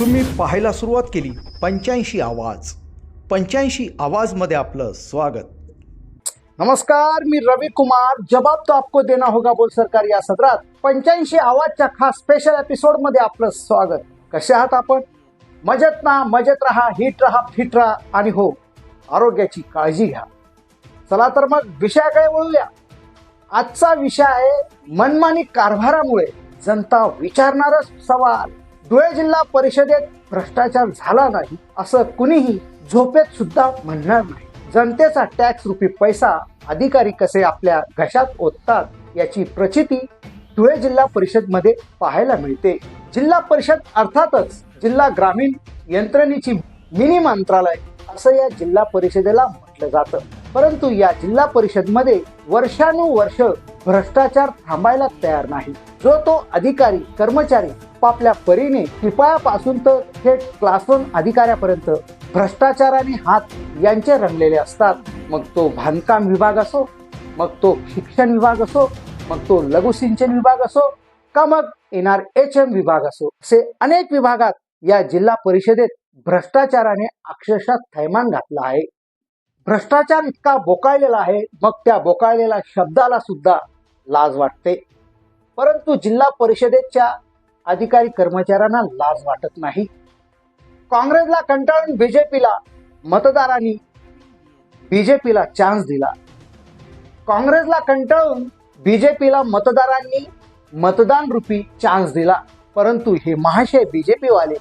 तुम्ही पाहायला सुरुवात केली. पंच्याऐंशी आवाज. पंच्याऐंशी आवाजमध्ये आपलं स्वागत. नमस्कार मी रवी कुमार. जबाब तो आपको देना होगा बोल सरकार या सत्रात पंच्याऐंशी आवाजच्या खास स्पेशल एपिसोडमध्ये आपलं स्वागत. कसे आहात आपण? मजेत ना? मजेत राहा हिट राहा फिट राहा आणि हो आरोग्याची काळजी घ्या. चला तर मग विषयाकडे वळूया? आजचा विषय आहे मनमानी कारभारामुळे जनता विचारणारच सवाल. धुळे जिल्हा परिषदेत भ्रष्टाचार झाला नाही असं कुणीही झोपेत सुद्धा म्हणणार नाही. जनतेचा टॅक्स रुपी पैसा अधिकारी कसे आपल्या घशात ओततात याची प्रचिती धुळे जिल्हा परिषदमध्ये पाहायला मिळते. जिल्हा परिषद अर्थातच जिल्हा ग्रामीण यंत्रणेची मिनी मंत्रालय असं या जिल्हा परिषदेला म्हटलं जातं. परंतु या जिल्हा परिषदमध्ये वर्षानुवर्ष भ्रष्टाचार थांबायला तयार नाही. जो तो अधिकारी कर्मचारी आपापल्या परीने टिपाळापासून तर थेट क्लासरूम अधिकाऱ्यापर्यंत भ्रष्टाचाराने हात यांचे रंगलेले असतात. मग तो बांधकाम विभाग असो मग तो शिक्षण विभाग असो मग तो लघुसिंचन विभाग असो का मग एन आर एच एम विभाग असो असे अनेक विभागात या जिल्हा परिषदेत भ्रष्टाचाराने अक्षरशः थैमान घातला आहे. भ्रष्टाचार इतका बोकाळलेला आहे मग त्या बोकाळलेल्या शब्दाला सुद्धा लाज वाटते. परंतु जिल्हा परिषदेच्या अधिकारी कर्मचाऱ्यांना लाज वाटत नाही. काँग्रेसला कंटाळून बीजेपीला मतदारांनी बीजेपीला चान्स दिला. काँग्रेसला कंटाळून बीजेपीला मतदारांनी मतदान रूपी चान्स दिला. परंतु हे महाशय बीजेपीवाले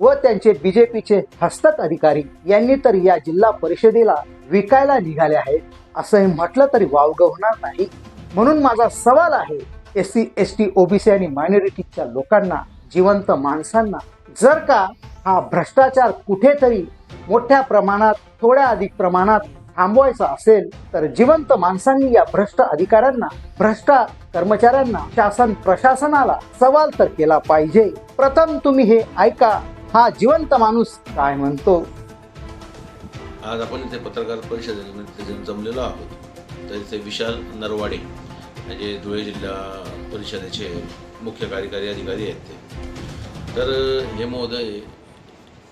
व त्यांचे बीजेपीचे हस्तक अधिकारी यांनी तर या जिल्हा परिषदेला विकायला निघाले आहेत. असं म्हटलं तरी वावगं होणार नाही. म्हणून माझा सवाल आहे S C S T OBC आणि मायनॉरिटीच्या लोकांना जिवंत माणसांना जर का हा भ्रष्टाचार कुठेतरी मोठ्या प्रमाणात थोड्या अधिक प्रमाणात थांबवायचा असेल तर जिवंत माणसांनी या भ्रष्ट अधिकाऱ्यांना भ्रष्ट कर्मचाऱ्यांना शासन प्रशासनाला सवाल तर केला पाहिजे. प्रथम तुम्ही हे ऐका हा जिवंत माणूस काय म्हणतो? आज आपण इथे पत्रकार परिषदेमध्ये जमलेलो आहोत तर इथे विशाल नरवाडे. म्हणजे धुळे जिल्हा परिषदेचे मुख्य कार्यकारी अधिकारी आहेत ते. तर हे महोदय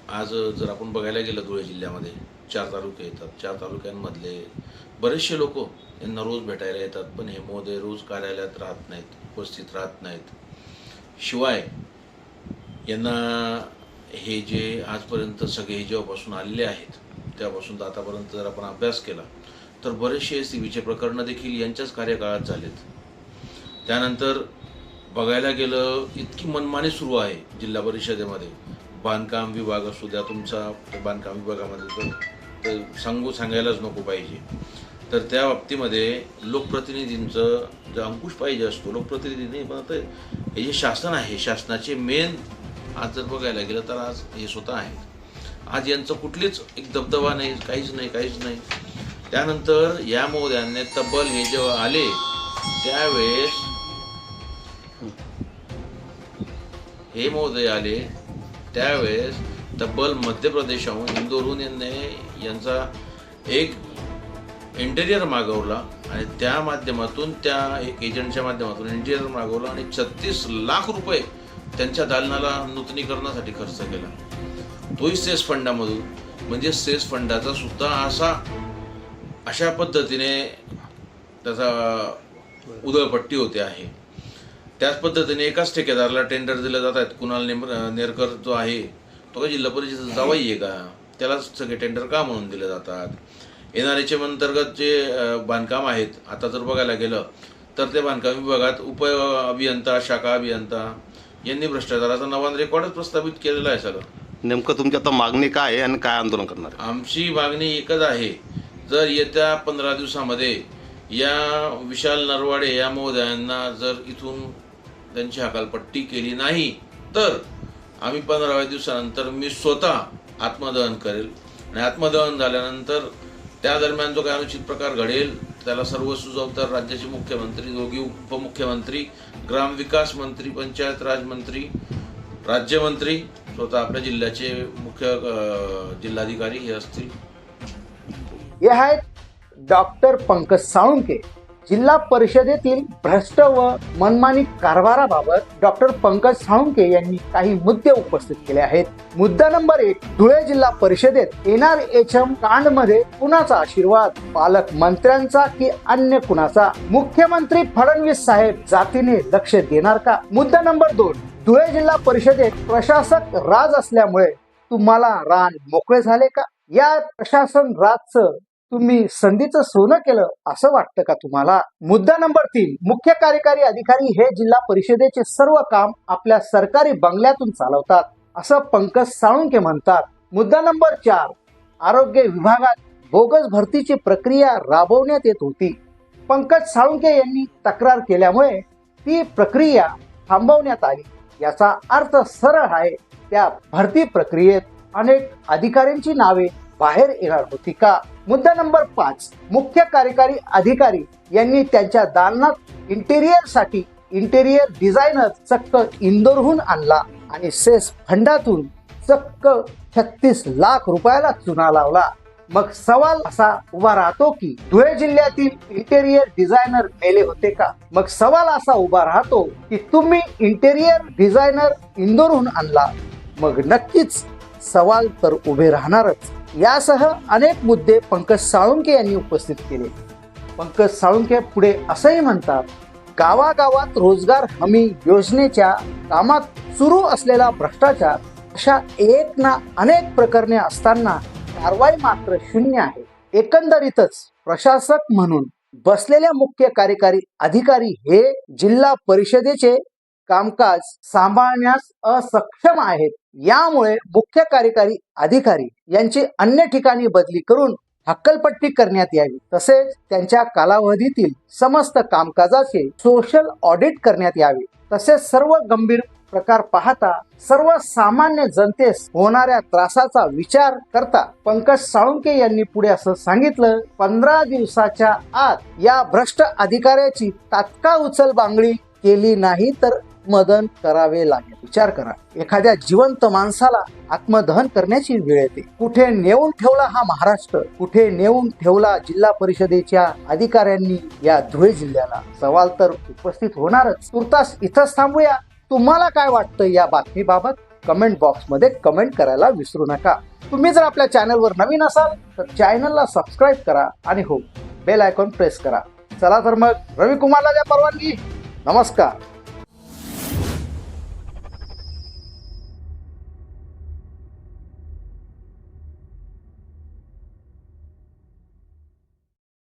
आज जर आपण बघायला गेलं धुळे जिल्ह्यामध्ये चार तालुके येतात. चार तालुक्यांमधले बरेचसे लोक यांना रोज भेटायला येतात पण हे महोदय रोज कार्यालयात राहत नाहीत उपस्थित राहत नाहीत. शिवाय यांना हे जे आजपर्यंत सगळे जेव्हापासून आलेले आहेत त्यापासून तर आतापर्यंत जर आपण अभ्यास केला तर बरेचसे सी बीचे प्रकरणं देखील यांच्याच कार्यकाळात झालेत. त्यानंतर बघायला गेलं इतकी मनमानी सुरू आहे जिल्हा परिषदेमध्ये. बांधकाम विभाग असू द्या तुमचा बांधकाम विभागामध्ये तर सांगू सांगायलाच नको पाहिजे. तर त्या बाबतीमध्ये लोकप्रतिनिधींचं जो अंकुश पाहिजे असतो लोकप्रतिनिधी नाही पण आता हे जे शासन आहे शासनाचे मेन आज जर बघायला गेलं तर आज हे स्वतः आहेत. आज यांचं कुठलीच एक दबदबा नाही काहीच नाही काहीच नाही. त्यानंतर या मोद्यांनी तब्बल हे जेव्हा आले त्यावेळेस हे मोदय आले त्यावेळेस तब्बल मध्य प्रदेशाहून इंदोरहून यांनी यांचा एक इंटेरियर मागवला आणि त्या माध्यमातून त्या एक एजंटच्या माध्यमातून इंटेरियर मागवला आणि छत्तीस लाख रुपये त्यांच्या दालनाला नूतनीकरणासाठी खर्च केला. तोही सेस फंडामधून. म्हणजे सेस फंडाचा सुद्धा असा अशा पद्धतीने त्याचा उधळपट्टी होते आहे. त्याच पद्धतीने एकाच ठेकेदाराला टेंडर दिलं जात आहेत. कुणाल नेम नेरकर जो आहे तो का जिल्हा परिषद जावाई आहे का? त्यालाच सगळे टेंडर का म्हणून दिले जातात? एन आर एच एम अंतर्गत जे बांधकाम आहेत आता जर बघायला गेलं तर त्या बांधकाम विभागात उप अभियंता शाखा अभियंता यांनी भ्रष्टाचाराचा नवा रेकॉर्डच प्रस्थापित केलेला आहे सगळं. नेमकं तुमची आता मागणी काय आहे आणि काय आंदोलन करणार? आमची मागणी एकच आहे जर येत्या पंधरा दिवसामध्ये या विशाल नरवाडे या महोदयांना जर इथून त्यांची हकालपट्टी केली नाही तर आम्ही पंधराव्या दिवसानंतर मी स्वतः आत्मदहन करेल. आणि आत्मदहन झाल्यानंतर त्या दरम्यान जो काही अनुचित प्रकार घडेल त्याला सर्व सुजवतर राज्याचे मुख्यमंत्री दोघी उपमुख्यमंत्री ग्रामविकास मंत्री पंचायत राज मंत्री राज्यमंत्री स्वतः आपल्या जिल्ह्याचे मुख्य जिल्हाधिकारी हे असतील. हे आहेत डॉक्टर पंकज साळुंके. जिल्हा परिषदेतील भ्रष्ट व मनमानी कारभाराबाबत डॉक्टर पंकज साळुंके यांनी काही मुद्दे उपस्थित केले आहेत. मुद्दा नंबर एक धुळे जिल्हा परिषदेत एनआर एच एम कांडमध्ये कुणाचा आशीर्वाद? पालक मंत्र्यांचा की अन्य कुणाचा? मुख्यमंत्री फडणवीस साहेब जातीने लक्ष देणार का? मुद्दा नंबर दोन धुळे जिल्हा परिषदेत प्रशासक राज असल्यामुळे तुम्हाला रान मोकळे झाले का? या प्रशासन राजचं तुम्ही संधीचं सोनं केलं असं वाटतं का तुम्हाला? मुद्दा नंबर तीन मुख्य कार्यकारी अधिकारी हे जिल्हा परिषदेचे सर्व काम आपल्या सरकारी बंगल्यातून चालवतात असं पंकज साळुंके म्हणतात. मुद्दा नंबर चार आरोग्य विभागात बोगस भरतीची प्रक्रिया राबवण्यात येत होती. पंकज साळुंके यांनी तक्रार केल्यामुळे ती प्रक्रिया थांबवण्यात आली. याचा अर्थ सरळ आहे त्या भरती प्रक्रियेत अनेक अधिकाऱ्यांची नावे बाहेर येणार होती का? मुद्दा नंबर पाच मुख्य कार्यकारी अधिकारी यांनी त्यांच्या दालनात इंटेरियरसाठी इंटेरियर डिझायनर चक्क इंदोरहून आणला आणि सेस फंडातून चक्क छत्तीस लाख रुपयाला चुना लावला. मग सवाल असा उभा राहतो की धुळे जिल्ह्यातील इंटेरियर डिझायनर मेले होते का? मग सवाल असा उभा राहतो की तुम्ही इंटेरियर डिझायनर इंदोरहून आणला. मग नक्कीच सवाल तर उभे राहणारच. यासह अनेक मुद्दे पंकज साळुंके यांनी उपस्थित केले. पंकज साळुंके पुढे असंही म्हणतात गावागावात रोजगार हमी योजनेच्या कामात सुरू असलेला भ्रष्टाचार अशा एक ना अनेक प्रकरणे असताना कारवाई मात्र शून्य आहे. एकंदरीतच प्रशासक म्हणून बसलेल्या मुख्य कार्यकारी अधिकारी हे जिल्हा परिषदेचे कामकाज सांभाळण्यास असक्षम आहेत. यामुळे मुख्य कार्यकारी अधिकारी यांची अन्य ठिकाणी बदली करून हक्कलपट्टी करण्यात यावी. तसेच त्यांच्या कालावधीतील समस्त कामकाजाचे सोशल ऑडिट करण्यात यावे. तसेच सर्व गंभीर प्रकार पाहता सर्वसामान्य जनतेस होणाऱ्या त्रासाचा विचार करता पंकज साळुंके यांनी पुढे असं सांगितलं पंधरा दिवसाच्या आत या भ्रष्ट अधिकाऱ्याची तात्काळ उचल बांगडी केली नाही तर आत्मदहन करावे लागेल. विचार करा. एखाद्या जिवंत माणसाला आत्मदहन करण्याची वेळ येते. कुठे नेऊन ठेवला हा महाराष्ट्र? कुठे नेऊन ठेवला जिल्हा परिषदेच्या अधिकाऱ्यांनी या धुळे जिल्ह्याला? सवाल तर उपस्थित होणारच. तुर्तास इथंच थांबूया. तुम्हाला काय वाटतं या बातमीबाबत? कमेंट बॉक्समध्ये कमेंट करायला विसरू नका. तुम्ही जर आपल्या चॅनलवर नवीन असाल तर चॅनलला सबस्क्राईब करा आणि हो बेल आयकॉन प्रेस करा. चला तर मग रवी कुमारला द्या परवानगी. नमस्कार.